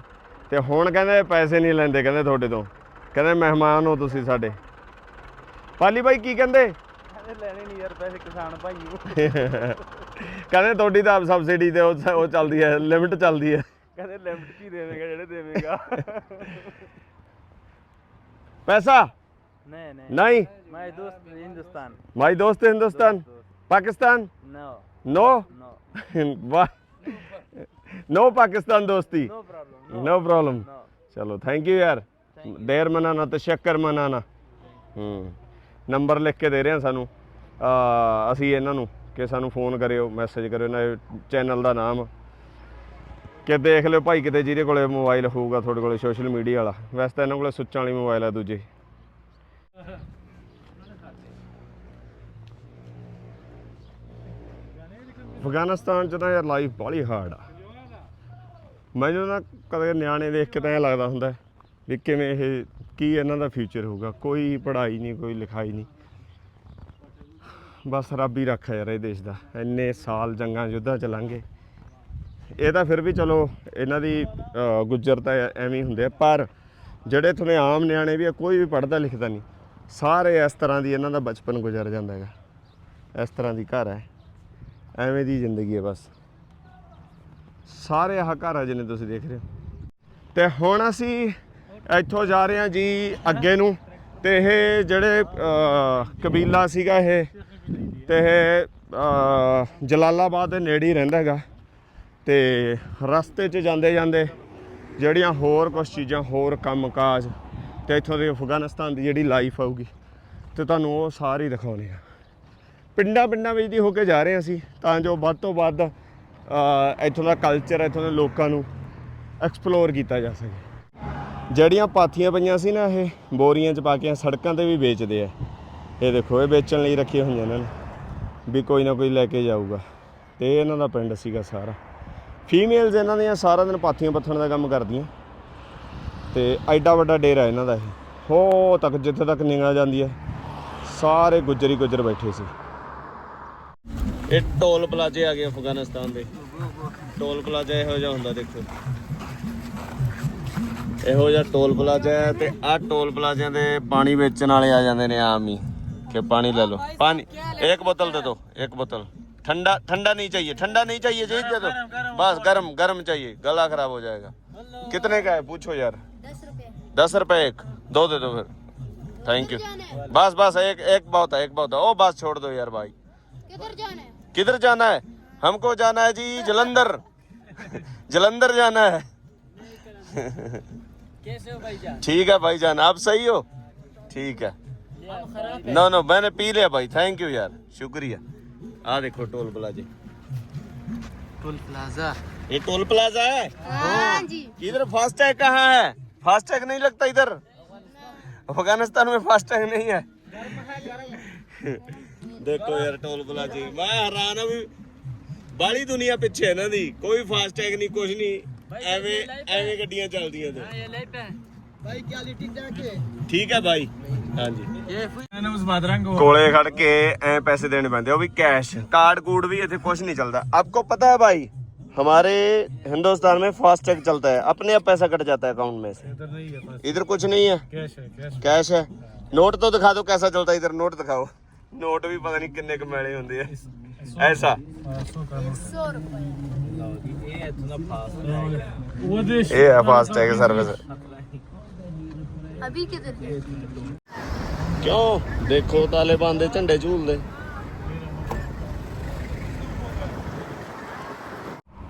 ਤੇ ਹੁਣ ਕਹਿੰਦੇ ਪੈਸੇ ਨਹੀਂ ਲੈਂਦੇ ਕਹਿੰਦੇ ਤੁਹਾਡੇ ਤੋਂ। ਕਹਿੰਦੇ ਮਹਿਮਾਨ ਹੋ ਤੁਸੀਂ ਸਾਡੇ। ਪਾਲੀ ਬਾਈ ਕੀ ਕਹਿੰਦੇ? ਲੈਣੇ ਨਹੀਂ ਯਾਰ ਪੈਸੇ ਕਿਸਾਨ ਭਾਈਓ <laughs> ਕਹਿੰਦੇ ਤੁਹਾਡੀ ਤਾਂ ਸਬਸਿਡੀ ਤੇ ਉਹ ਚੱਲਦੀ ਹੈ ਲਿਮਟ ਚੱਲਦੀ ਹੈ। ਕਹਿੰਦੇ ਲਿਮਟ ਹੀ ਦੇਵੇਗਾ ਜਿਹੜੇ ਦੇਵੇਗਾ। <laughs> ਪੈਸਾ? नहीं नहीं नहीं माय दोस्त हिंदुस्तान माय दोस्त हिंदुस्तान पाकिस्तान ਨੋ वाह नो पाकिस्तान दोस्ती no problem no problem no ਚਲੋ ਥੈਂਕ ਯੂ ਯਾਰ ਦੇਰ ਮਨਾਣਾ ਤੇ ਸ਼ੱਕਰ ਮਨਾਣਾ ਹੂੰ ਨੰਬਰ ਲਿਖ ਕੇ ਦੇ ਰਹੇ ਆ ਸਾਨੂੰ ਆ ਅਸੀਂ ਇਹਨਾਂ ਨੂੰ ਕਿ ਸਾਨੂੰ ਫੋਨ ਕਰਿਓ ਮੈਸੇਜ ਕਰਿਓ ਇਹਨਾਂ ਚੈਨਲ ਦਾ ਨਾਮ ਕਿ ਦੇਖ ਲਿਓ ਭਾਈ ਕਿਤੇ ਜਿਹਦੇ ਕੋਲੇ ਮੋਬਾਈਲ ਹੋਊਗਾ ਤੁਹਾਡੇ ਕੋਲੇ ਸੋਸ਼ਲ ਮੀਡੀਆ ਵਾਲਾ ਵੈਸੇ ਤਾਂ ਇਹਨਾਂ ਕੋਲੇ ਸੁੱਚਾਂ ਵਾਲੀ ਮੋਬਾਈਲ ਆ ਦੂਜੇ ਅਫਗਾਨਿਸਤਾਨ ਚ ਤਾਂ ਯਾਰ ਲਾਈਫ ਬਾਹਲੀ ਹਾਰਡ ਆ। ਮੈਨੂੰ ਨਾ ਕਦੇ ਨਿਆਣੇ ਦੇਖ ਕੇ ਤਾਂ ਇਹ ਲੱਗਦਾ ਹੁੰਦਾ ਵੀ ਕਿਵੇਂ ਇਹ ਕੀ ਇਹਨਾਂ ਦਾ ਫਿਊਚਰ ਹੋਊਗਾ। ਕੋਈ ਪੜ੍ਹਾਈ ਨਹੀਂ ਕੋਈ ਲਿਖਾਈ ਨਹੀਂ। ਬਸ ਰੱਬ ਹੀ ਰੱਖਾ ਯਾਰ ਇਹ ਦੇਸ਼ ਦਾ। ਇੰਨੇ ਸਾਲ ਜੰਗਾਂ ਯੁੱਧਾਂ ਚ ਲੰਘੇ। ਇਹ ਤਾਂ ਫਿਰ ਵੀ ਚਲੋ ਇਹਨਾਂ ਦੀ ਅ, ਗੁੱਜਰ ਤਾਂ ਐਵੇਂ ਹੀ ਹੁੰਦੇ ਆ। ਪਰ ਜਿਹੜੇ ਤੁਹਾਨੂੰ ਆਮ ਨਿਆਣੇ ਵੀ ਆ ਕੋਈ ਵੀ ਪੜ੍ਹਦਾ ਲਿਖਦਾ ਨਹੀਂ। ਸਾਰੇ ਇਸ ਤਰ੍ਹਾਂ ਦੀ ਇਹਨਾਂ ਦਾ ਬਚਪਨ ਗੁਜ਼ਰ ਜਾਂਦਾ ਹੈਗਾ। ਇਸ ਤਰ੍ਹਾਂ ਦੀ ਘਰ ਹੈ। ਐਵੇਂ ਦੀ ਜ਼ਿੰਦਗੀ ਹੈ ਬਸ। ਸਾਰੇ ਆਹ ਘਰ ਆ ਜਿਹਨੇ ਤੁਸੀਂ ਦੇਖ ਰਹੇ ਹੋ। ਤੇ ਹੁਣ ਅਸੀਂ ਇੱਥੋਂ ਜਾ ਰਹੇ ਹਾਂ ਜੀ ਅੱਗੇ ਨੂੰ। ਤੇ ਇਹ ਜਿਹੜੇ ਕਬੀਲਾ ਸੀਗਾ ਇਹ, ਤੇ ਇਹ ਜਲਾਲਾਬਾਦ ਦੇ ਨੇੜੇ ਹੀ ਰਹਿੰਦਾ ਹੈਗਾ। ਤੇ ਰਸਤੇ 'ਚ ਜਾਂਦੇ ਜਾਂਦੇ ਜਿਹੜੀਆਂ ਹੋਰ ਕੁਝ ਚੀਜ਼ਾਂ, ਹੋਰ ਕੰਮਕਾਜ ਤੇ ਇੱਥੋਂ ਦੇ ਅਫਗਾਨਿਸਤਾਨ ਦੀ ਜਿਹੜੀ ਲਾਈਫ ਆਊਗੀ, ਤੇ ਤੁਹਾਨੂੰ ਉਹ ਸਾਰੀ ਦਿਖਾਉਣੀ ਆ। ਪਿੰਡਾਂ ਪਿੰਡਾਂ ਵਿੱਚ ਦੀ ਹੋ ਕੇ ਜਾ ਰਹੇ ਹਾਂ ਅਸੀਂ, ਤਾਂ ਜੋ ਵੱਧ ਤੋਂ ਵੱਧ ਇੱਥੋਂ ਦਾ ਕਲਚਰ ਇੱਥੋਂ ਦੇ ਲੋਕਾਂ ਨੂੰ ਐਕਸਪਲੋਰ ਕੀਤਾ ਜਾ ਸਕੇ। ਜਿਹੜੀਆਂ ਪਾਥੀਆਂ ਪਈਆਂ ਸੀ ਨਾ ਇਹ, ਬੋਰੀਆਂ 'ਚ ਪਾ ਕੇ ਸੜਕਾਂ ਤੇ ਵੀ ਵੇਚਦੇ ਆ। ਇਹ ਦੇਖੋ, ਇਹ ਵੇਚਣ ਲਈ ਰੱਖੀਆਂ ਹੋਈਆਂ ਇਹਨਾਂ ਨੇ, ਵੀ ਕੋਈ ਨਾ ਕੋਈ ਲੈ ਕੇ ਜਾਊਗਾ। ਤੇ ਇਹਨਾਂ ਦਾ ਪਿੰਡ ਸੀਗਾ ਸਾਰਾ। ਫੀਮੇਲਸ ਇਹਨਾਂ ਦੀਆਂ ਸਾਰਾ ਦਿਨ ਪਾਥੀਆਂ ਪੱਥਣ ਦਾ ਕੰਮ ਕਰਦੀਆਂ। ਤੇ ਐਡਾ ਵੱਡਾ ਡੇਰਾ ਇਹਨਾਂ ਦਾ ਇਹ। ਹੋ ਤੱਕ ਜਿੱਥੇ ਤੱਕ ਨਿਗਾਹ ਜਾਂਦੀ ਹੈ, ਸਾਰੇ ਗੁੱਜਰ ਹੀ ਗੁੱਜਰ ਬੈਠੇ ਸੀ। ਇਹ ਟੋਲ ਪਲਾਜ਼ੇ ਆ ਗਏ ਅਫਗਾਨਿਸਤਾਨ ਦੇ ਟੋਲ ਪਲਾਜ਼ਾ ਇਹੋ ਜਿਹਾ ਹੁੰਦਾ ਦੇਖੋ ਇਹੋ ਜਿਹਾ ਟੋਲ ਪਲਾਜ਼ਾ ਹੈ ਤੇ ਆਹ ਟੋਲ ਪਲਾਜ਼ਿਆਂ ਦੇ ਪਾਣੀ ਵੇਚਣ ਵਾਲੇ ਆ ਜਾਂਦੇ ਨੇ ਆਮ ਹੀ ਕਿ ਪਾਣੀ ले लो पानी एक बोतल दे दो एक बोतल ठंडा ठंडा नहीं चाहिए ठंडा नहीं चाहिए जी दे दो बस गर्म गर्म चाहिए गला खराब हो जाएगा कितने का है पूछो यार दस रुपए दस रुपए एक दो दे दो फिर थैंक यू बस बस एक एक बहुत है एक बहुत है ओ बस छोड़ दो यार भाई किधर जाना है किधर जाना है? हमको जाना है जी जलंधर। जलंधर जाना है। कैसे हो भाईजान? ठीक है भाईजान आप सही हो? ठीक है। नो नो मैंने पी लिया भाई थैंक यू यार शुक्रिया। आ देखो टोल प्लाजे। Toll plaza. ये टोल प्लाजा है? हाँ जी। इधर फास्टैग कहाँ है? फास्टैग नहीं लगता इधर? अफ़गानिस्तान में फास्टैग नहीं है। <laughs> देखो यार टोल प्लाजे मैं हैरान हूं भी ਬਾਲੀ ਦੁਨੀਆ ਪਿੱਛੇ ਇਹਨਾਂ ਦੀ ਕੋਈ ਫਾਸਟੈਗ ਨਹੀਂ ਕੁਝ ਨਹੀਂ ਐਵੇਂ ਐਵੇਂ ਗੱਡੀਆਂ ਚੱਲਦੀਆਂ ਤੇ ये ले पे भाई क्या लिट्टी जाके ਠੀਕ ਹੈ ਬਾਈ ਹਾਂਜੀ मैंने उस बादरंग को ਕੋਲੇ ਖੜ ਕੇ ਐ ਪੈਸੇ ਦੇਣੇ ਪੈਂਦੇ ਉਹ ਵੀ ਕੈਸ਼ ਕਾਰਡ ਕੂਡ भी ਇੱਥੇ ਕੁਝ नहीं चलता आपको पता है भाई हमारे हिंदुस्तान में फास्टैग चलता है अपने आप पैसा कट जाता है अकाउंट में से इधर नहीं है बस इधर कुछ नहीं है कैश है कैश कैश है नोट तो दिखा दो कैसा चलता है इधर नोट दिखाओ ਨੋਟ ਵੀ ਪਤਾ ਨਹੀਂ ਕਿੰਨੇ ਕਮੈਲੇ ਹੁੰਦੇ ਆ। ਐਸਾ। 100 ਰੁਪਏ। ਇਹ ਇੱਥੋਂ ਦਾ ਫਾਸਟ ਟੈਗ ਇਹ ਹੈ ਫਾਸਟ ਟੈਗ ਕਿਉਂ? ਦੇਖੋ ਤਾਲਿਬਾਨ ਦੇ ਝੰਡੇ ਝੂਲਦੇ।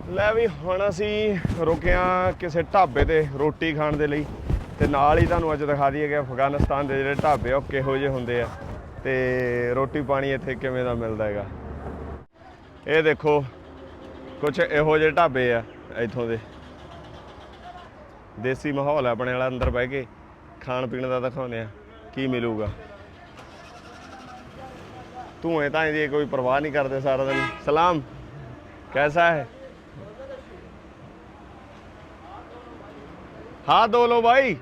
ਲੈ ਵੀ ਹੁਣ ਅਸੀਂ ਰੁਕਿਆ ਕਿਸੇ ਢਾਬੇ ਤੇ ਰੋਟੀ ਖਾਣ ਦੇ ਲਈ ਤੇ ਨਾਲ ਹੀ ਤੁਹਾਨੂੰ ਅੱਜ ਦਿਖਾ ਦਈਏ ਕਿ ਅਫਗਾਨਿਸਤਾਨ ਦੇ ਜਿਹੜੇ ਢਾਬੇ ਆ ਉਹ ਕਿਹੋ ਜਿਹੇ ਹੁੰਦੇ ਆ। ਤੇ ਰੋਟੀ ਪਾਣੀ ਇੱਥੇ ਕਿਵੇਂ ਦਾ ਮਿਲਦਾ ਹੈਗਾ ਇਹ ਦੇਖੋ ਕੁਝ ਇਹੋ ਜਿਹੇ ਢਾਬੇ ਆ ਇੱਥੋਂ ਦੇ ਦੇਸੀ ਮਾਹੌਲ ਹੈ ਆਪਣੇ ਵਾਲਾ ਅੰਦਰ ਬਹਿ ਕੇ ਖਾਣ ਪੀਣ ਦਾ ਦਿਖਾਉਂਦੇ ਆ ਕੀ ਮਿਲੂਗਾ ਧੂਏ ਤਾਂ ਇਹਦੀ ਕੋਈ ਪਰਵਾਹ ਨਹੀਂ ਕਰਦੇ ਸਾਰਾ ਦਿਨ ਸਲਾਮ कैसा है हाँ दो लो भाई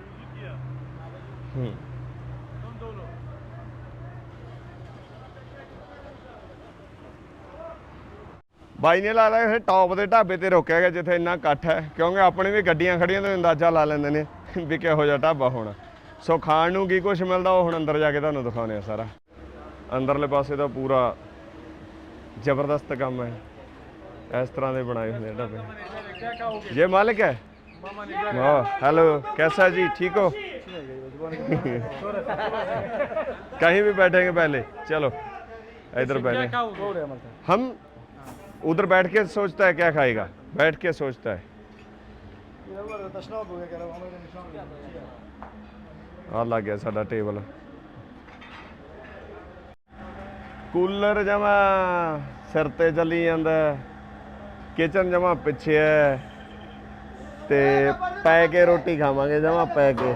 ਬਾਈ ਨੇ ਲਾ ਲਿਆ ਇਹ ਟੌਪ ਦੇ ਢਾਬੇ ਤੇ ਰੋਕਿਆ ਗਿਆ ਜਿੱਥੇ ਇੰਨਾ ਇਕੱਠ ਹੈ ਕਿਉਂਕਿ ਆਪਣੇ ਵੀ ਗੱਡੀਆਂ ਖੜੀਆਂ ਤੋਂ ਅੰਦਾਜ਼ਾ ਲਾ ਲੈਂਦੇ ਨੇ ਵੀ ਕਿਹੋ ਜਿਹਾ ਢਾਬਾ ਹੋਣਾ ਸੋ ਖਾਣ ਨੂੰ ਕੀ ਕੁਝ ਮਿਲਦਾ ਉਹ ਹੁਣ ਅੰਦਰ ਜਾ ਕੇ ਤੁਹਾਨੂੰ ਦਿਖਾਉਂਦੇ ਆ ਸਾਰਾ ਅੰਦਰਲੇ ਪਾਸੇ ਦਾ ਪੂਰਾ ਜ਼ਬਰਦਸਤ ਕੰਮ ਹੈ ਇਸ ਤਰ੍ਹਾਂ ਦੇ ਬਣਾਏ ਹੁੰਦੇ ਆ ਢਾਬੇ ये मालिक है वाह हेलो कैसा है जी ठीक हो कहीं भी बैठेंगे पहले चलो इधर बैठे हम उधर बैठ के सोचता है क्या खाएगा बैठ के सोचता है ਆ ਲੱਗ ਗਿਆ ਸਾਡਾ ਟੇਬਲ ਕੂਲਰ ਜਮਾ ਸਿਰ ਤੇ ਚੱਲੀ ਜਾਂਦਾ ਕਿਚਨ ਜਮਾ ਪਿੱਛੇ ਹੈ ਤੇ ਪੈ ਕੇ ਰੋਟੀ ਖਾਵਾਂਗੇ ਜਮਾ ਪੈ ਕੇ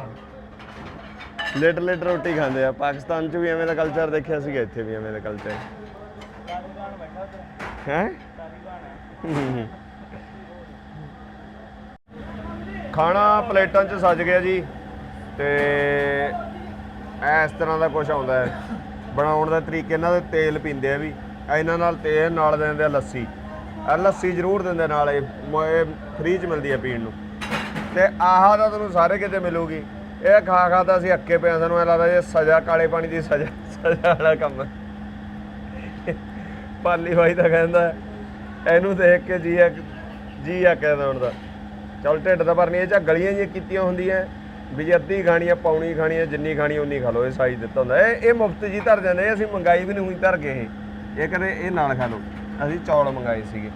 ਲਿਟ ਲਿਟ ਰੋਟੀ ਖਾਂਦੇ ਆ ਪਾਕਿਸਤਾਨ 'ਚ ਵੀ ਐਵੇਂ ਦਾ ਕਲਚਰ ਦੇਖਿਆ ਸੀਗਾ ਇੱਥੇ ਵੀ ਐਵੇਂ ਦਾ ਕਲਚਰ ਹੈ ਖਾਣਾ ਪਲੇਟਾਂ 'ਚ ਸੱਜ ਗਿਆ ਜੀ ਤੇ ਇਸ ਤਰ੍ਹਾਂ ਦਾ ਕੁਝ ਆਉਂਦਾ ਹੈ। ਬਣਾਉਣ ਦਾ ਤਰੀਕੇ ਇਹਨਾਂ ਦੇ ਤੇਲ ਪੀਂਦੇ ਆ ਵੀ, ਇਹਨਾਂ ਨਾਲ ਤੇਲ, ਨਾਲ ਦਿੰਦੇ ਆ ਲੱਸੀ। ਆ ਲੱਸੀ ਜ਼ਰੂਰ ਦਿੰਦੇ ਨਾਲ, ਇਹ ਮ- ਫ੍ਰੀ 'ਚ ਮਿਲਦੀ ਹੈ ਪੀਣ ਨੂੰ। ਤੇ ਆਹ ਤਾਂ ਤੁਹਾਨੂੰ ਸਾਰੇ ਕਿਤੇ ਮਿਲੂਗੀ। ਇਹ ਖਾ ਖਾ ਤਾਂ ਅਸੀਂ ਅੱਕੇ ਪਏ ਸਾਨੂੰ ਐ ਲੱਗਦਾ ਇਹ ਸਜ਼ਾ, ਕਾਲੇ ਪਾਣੀ ਦੀ ਸਜ਼ਾ ਸਜ਼ਾ ਵਾਲਾ ਕੰਮ ਪਾਲੀ ਬਾਈ ਤਾਂ ਕਹਿੰਦਾ ਇਹਨੂੰ ਦੇਖ ਕੇ ਜੀ ਆ ਜੀ ਆ ਕਹਿੰਦਾ ਹੁਣ ਦਾ ਚਲ ਢਿੱਡ ਤਾਂ ਭਰਨੀ ਇਹ ਚ ਗਲੀਆਂ ਜਿਹੀਆਂ ਕੀਤੀਆਂ ਹੁੰਦੀਆਂ। ਵੀ ਜੇ ਅੱਧੀ ਖਾਣੀ ਆ ਪੌਣੀ ਖਾਣੀ ਆ ਜਿੰਨੀ ਖਾਣੀ ਉਨੀ ਖਾ ਲਓ ਇਹ ਸਾਈਜ਼ ਦਿੱਤਾ ਹੁੰਦਾ। ਇਹ ਇਹ ਮੁਫਤ ਜੀ ਧਰ ਜਾਂਦੇ ਅਸੀਂ ਮੰਗਾਈ ਵੀ ਨਹੀਂ ਹੋਈ ਧਰ ਕੇ ਇਹ। ਇਹ ਕਹਿੰਦੇ ਇਹ ਨਾਲ ਖਾ ਲਓ। ਅਸੀਂ ਚੌਲ ਮੰਗਾਏ ਸੀਗੇ।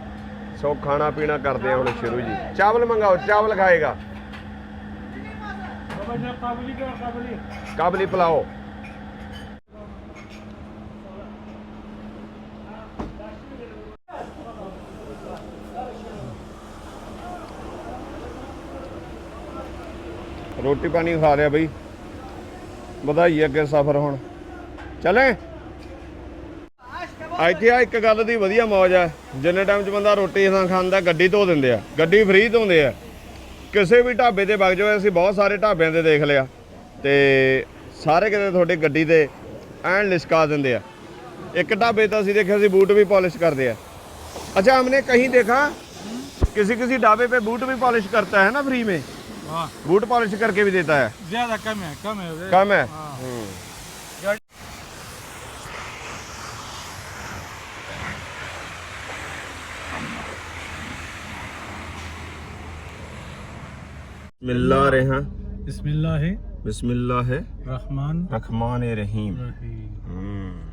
ਸੋ ਖਾਣਾ ਪੀਣਾ ਕਰਦੇ ਆ ਹੁਣ ਸ਼ੁਰੂ ਜੀ। ਚਾਵਲ ਮੰਗਾਓ ਚਾਵਲ ਖਾਏਗਾ। ਕਾਬਲੀ ਪਲਾਓ। ਰੋਟੀ ਪਾਣੀ ਖਾ ਲਿਆ ਬਈ ਵਧਾਈ ਅੱਗੇ ਸਫ਼ਰ ਹੁਣ ਚਲੇ ਇੱਥੇ ਆ ਇੱਕ ਗੱਲ ਦੀ ਵਧੀਆ ਮੌਜ ਆ ਜਿੰਨੇ ਟਾਈਮ 'ਚ ਬੰਦਾ ਰੋਟੀ ਨਾ ਖਾਂਦਾ ਗੱਡੀ ਧੋ ਦਿੰਦੇ ਆ ਗੱਡੀ ਫ੍ਰੀ ਧੋਂਦੇ ਆ ਕਿਸੇ ਵੀ ਢਾਬੇ ਤੇ ਵਗ ਜਾਓ ਅਸੀਂ ਬਹੁਤ ਸਾਰੇ ਢਾਬਿਆਂ ਤੇ ਦੇਖ ਲਿਆ ਤੇ ਸਾਰੇ ਕਿਤੇ ਤੁਹਾਡੀ ਗੱਡੀ ਤੇ ਐਨ ਲਿਸ਼ਕਾ ਦਿੰਦੇ ਆ ਇੱਕ ਢਾਬੇ ਤਾਂ ਅਸੀਂ ਦੇਖਿਆ ਸੀ ਬੂਟ ਵੀ ਪਾਲਿਸ਼ ਕਰਦੇ ਆ अच्छा हमने कहीं देखा किसी किसी ढाबे पे बूट भी पॉलिश करता है ना फ्री में हाँ बूट पॉलिश करके भी देता है? ज़्यादा कम है कम है कम है? हाँ। हम्म। बिस्मिल्लाह है। बिस्मिल्लाह है। रहमान। रहमान रहीम। रहीम हम्म।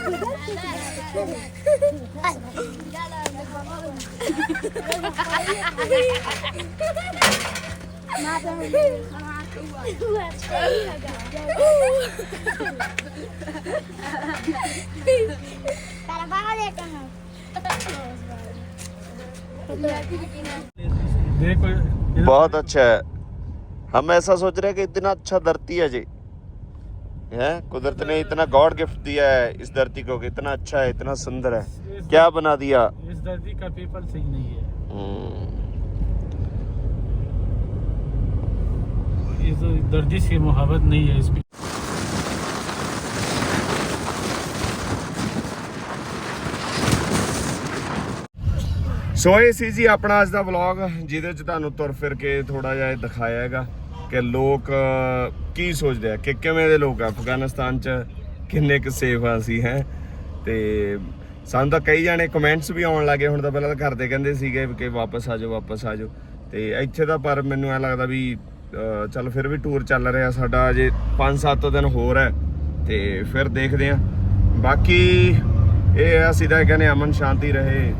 देखो इधर- बहुत अच्छा है। हम ऐसा सोच रहे हैं कि इतना अच्छा धरती है जी। है कुदरत ने इतना गॉड गिफ्ट दिया है इस धरती को कि इतना अच्छा है इतना सुंदर है क्या बना दिया इस धरती का पीपल सही नहीं है हम्म, इस धरती से मोहब्बत नहीं है इस पे ਸੋ ਇਹ ਸੀ ਜੀ ਆਪਣਾ ਅੱਜ ਦਾ ਵਲੌਗ ਜਿਹਦੇ ਚ ਤੁਹਾਨੂੰ ਤੁਰ ਫਿਰ ਕੇ ਥੋੜਾ ਜਿਹਾ ਇਹ ਦਿਖਾਇਆ ਹੈਗਾ ਕਿ ਲੋਕ ਕੀ ਸੋਚਦੇ ਆ? ਕਿ ਕਿਵੇਂ ਦੇ ਲੋਕ ਆ? ਅਫਗਾਨਿਸਤਾਨ ਚ ਕਿੰਨੇ ਕੁ ਸੇਫ ਆ ਸੀ ਹੈ? ਤੇ ਸਾਨੂੰ ਤਾਂ ਕਈ ਜਾਣੇ ਕਮੈਂਟਸ ਵੀ ਆਉਣ ਲੱਗੇ, ਹੁਣ ਤਾਂ ਪਹਿਲਾਂ ਤਾਂ ਘਰ ਦੇ ਕਹਿੰਦੇ ਸੀਗੇ ਕਿ ਵਾਪਸ ਆ ਜਾਓ, ਵਾਪਸ ਆ ਜਾਓ। ਤੇ ਇੱਥੇ ਤਾਂ ਪਰ ਮੈਨੂੰ ਐ ਲੱਗਦਾ ਵੀ ਚੱਲ ਫਿਰ ਵੀ ਟੂਰ ਚੱਲ ਰਿਹਾ, ਸਾਡਾ ਅਜੇ 5-7 ਦਿਨ ਹੋਰ ਹੈ, ਤੇ ਫਿਰ ਦੇਖਦੇ ਆ ਬਾਕੀ ਇਹ ਅਸੀਂ ਤਾਂ ਕਹਿੰਦੇ ਅਮਨ ਸ਼ਾਂਤੀ ਰਹੇ,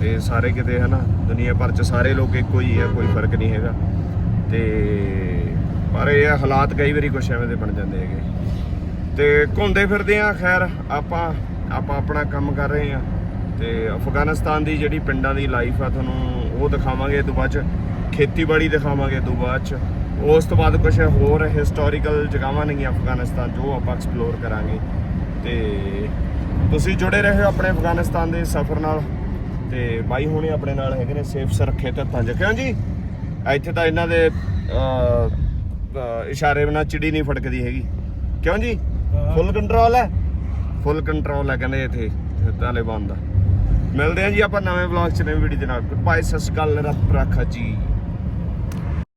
ਤੇ ਸਾਰੇ ਕਿਤੇ, ਹਨਾ, ਦੁਨੀਆ ਭਰ ਚ ਸਾਰੇ ਲੋਕ ਇੱਕੋ ਹੀ ਆ, ਕੋਈ ਫ਼ਰਕ ਨਹੀਂ ਹੈਗਾ। ਤੇ ਪਰ ਇਹ ਆ, ਹਾਲਾਤ ਕਈ ਵਾਰੀ ਕੁਛ ਐਵੇਂ ਦੇ ਬਣ ਜਾਂਦੇ ਹੈਗੇ। ਤੇ ਘੁੰਮਦੇ ਫਿਰਦੇ ਆ ਖੈਰ ਆਪਾਂ ਆਪਾਂ ਆਪਣਾ ਕੰਮ ਕਰ ਰਹੇ ਆ ਤੇ ਅਫਗਾਨਿਸਤਾਨ ਦੀ ਜਿਹੜੀ ਪਿੰਡਾਂ ਦੀ ਲਾਈਫ ਆ ਤੁਹਾਨੂੰ ਉਹ ਦਿਖਾਵਾਂਗੇ ਇਹ ਤੋਂ ਬਾਅਦ ਚ ਖੇਤੀਬਾੜੀ ਦਿਖਾਵਾਂਗੇ ਇਹ ਤੋਂ ਬਾਅਦ ਚ। ਉਸ ਤੋਂ ਬਾਅਦ ਕੁਝ ਹੋਰ ਹਿਸਟੋਰੀਕਲ ਜਗ੍ਹਾਵਾਂ ਨਹੀਂ ਅਫਗਾਨਿਸਤਾਨ ਜੋ ਆਪਾਂ ਐਕਸਪਲੋਰ ਕਰਾਂਗੇ। ਤੇ ਤੁਸੀਂ ਜੁੜੇ ਰਹੋ ਆਪਣੇ ਅਫਗਾਨਿਸਤਾਨ ਦੇ ਸਫ਼ਰ ਨਾਲ। ਤੇ ਬਾਈ ਹੁਣੇ ਆਪਣੇ ਨਾਲ ਹੈਗੇ ਨੇ ਸੇਫ ਸੁਰੱਖਿਅਤ ਹੱਥਾਂ 'ਚ। ਕਿਉਂ ਜੀ? ਇੱਥੇ ਤਾਂ ਇਹਨਾਂ ਦੇ ਇਸ਼ਾਰੇ ਬਿਨਾਂ ਚਿੜੀ ਨਹੀਂ ਫੜਕਦੀ ਹੈਗੀ। ਕਿਉਂ ਜੀ? ਫੁੱਲ ਕੰਟਰੋਲ ਹੈ? ਫੁੱਲ ਕੰਟਰੋਲ ਹੈ ਕਹਿੰਦੇ ਇੱਥੇ ਤਾਲਿਬਾਨ ਦਾ ਮਿਲਦੇ ਹਾਂ ਜੀ ਆਪਾਂ ਨਵੇਂ ਵਲੌਗ 'ਚ ਨਵੀਂ ਵੀਡੀਓ ਦੇ ਨਾਲ। ਬਾਏ ਸਤਿ ਸ਼੍ਰੀ ਅਕਾਲ, ਰੱਬ ਰੱਖਾ ਜੀ।